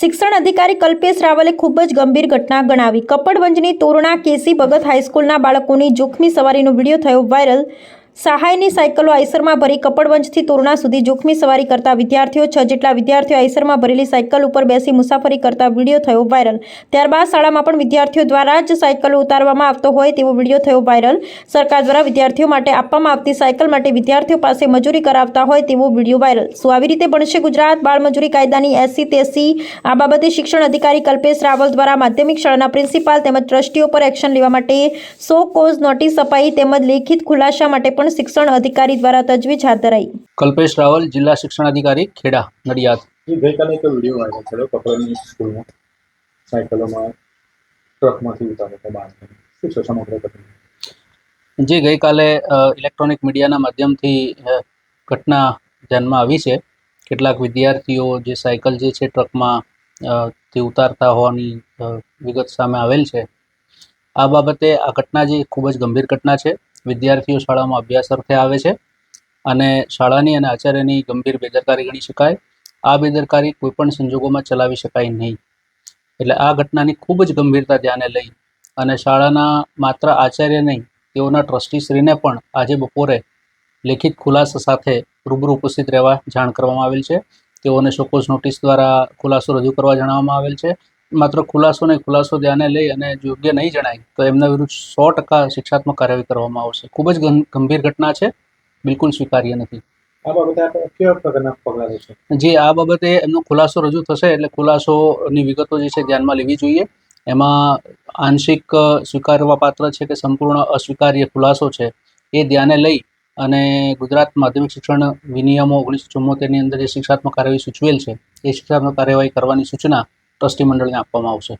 શિક્ષણ અધિકારી કલ્પેશ રાવલે ખૂબ જ ગંભીર ઘટના ગણાવી. કપડવંજની તોરણા કેસી ભગત હાઈસ્કૂલના બાળકોની જોખમી સવારીનો વીડિયો થયો વાયરલ. સહાયની સાયકલો આઈસરમાં ભરી કપડવંજથી તોરણા સુધી જોખમી સવારી કરતા વિદ્યાર્થીઓ, છ જેટલા વિદ્યાર્થીઓ આઈસરમાં ભરેલી સાયકલ ઉપર બેસી મુસાફરી કરતા વીડિયો થયો વાયરલ. ત્યારબાદ શાળામાં પણ વિદ્યાર્થીઓ દ્વારા જ સાયકલો ઉતારવામાં આવતો હોય તેવો વીડિયો થયો વાયરલ. સરકાર દ્વારા વિદ્યાર્થીઓ માટે આપવામાં આવતી સાયકલ માટે વિદ્યાર્થીઓ પાસે મજૂરી કરાવતા હોય તેવો વીડિયો વાયરલ. શું આવી રીતે બનશે ગુજરાત? બાળ મજૂરી કાયદાની એસસી તેસી આ બાબતે શિક્ષણ અધિકારી કલ્પેશ રાવલ દ્વારા માધ્યમિક શાળાના પ્રિન્સિપાલ તેમજ ટ્રસ્ટીઓ પર એક્શન લેવા માટે સો કોઝ નોટિસ અપાઈ તેમજ લેખિત ખુલાસા માટે પણ શિક્ષણ અધિકારી દ્વારા તજવીજ હાથ ધરાઈ. કલ્પેશ રાવલ જિલ્લા શિક્ષણ અધિકારી ખેડા નડિયાદ. ગઈકાલે એક વીડિયો વાયરલ થયો કપડની સ્કૂલમાં સાયકલોમાં ટ્રકમાંથી ઉતારતા બાળકોને શું છે સમગ્ર ઘટના? જે ગઈકાલે ઇલેક્ટ્રોનિક મીડિયાના માધ્યમથી ઘટના ધ્યાનમાં આવી છે. કેટલાક વિદ્યાર્થીઓ જે સાયકલ જે છે ટ્રકમાં તે ઉતારતા હોવાની વિગત સામે આવેલ છે. આ બાબતે આ ઘટના જે ખૂબ જ ગંભીર ઘટના છે. વિદ્યાર્થીઓ શાળામાં અભ્યાસ અર્થે આવે છે અને શાળાની અને આચાર્યની ગંભીર બેદરકારી ગણી શકાય. આ બેદરકારી કોઈપણ સંજોગોમાં ચલાવી શકાય નહીં. એટલે આ ઘટનાની ખૂબ જ ગંભીરતા ધ્યાને લઈ અને શાળાના માત્ર આચાર્ય નહીં, તેઓના ટ્રસ્ટીશ્રીને પણ આજે બપોરે લેખિત ખુલાસા સાથે રૂબરૂ ઉપસ્થિત રહેવા જાણ કરવામાં આવેલ છે. તેઓને શોકોઝ નોટિસ દ્વારા ખુલાસો રજૂ કરવા જણાવવામાં આવેલ છે. માત્ર ખુલાસો નહીં ખુલાસો ધ્યાને લઈ અને યોગ્ય નહીં જણાય તો એમના વિરુદ્ધ સો ટકા શિક્ષાત્મક કાર્યવાહી કરવામાં આવશે. ખૂબ જ ગંભીર ઘટના છે. બિલકુલ સ્વીકાર્ય નથી. આ બાબતે કેવા પ્રકારના પગલાં લેશો? જે આ બાબતે એમનો ખુલાસો રજૂ થશે એટલે ખુલાસોની વિગતો જે છે ધ્યાનમાં લેવી જોઈએ. એમાં આંશિક સ્વીકારવા પાત્ર છે કે સંપૂર્ણ અસ્વીકાર્ય ખુલાસો છે એ ધ્યાને લઈ અને ગુજરાત માધ્યમિક શિક્ષણ વિનિયમો ઓગણીસો ચુમ્મોતેરની અંદર જે શિક્ષાત્મક કાર્યવાહી સૂચવેલ છે એ શિક્ષાત્મક કાર્યવાહી કરવાની સૂચના ટ્રસ્ટી મંડળને આપવામાં આવશે.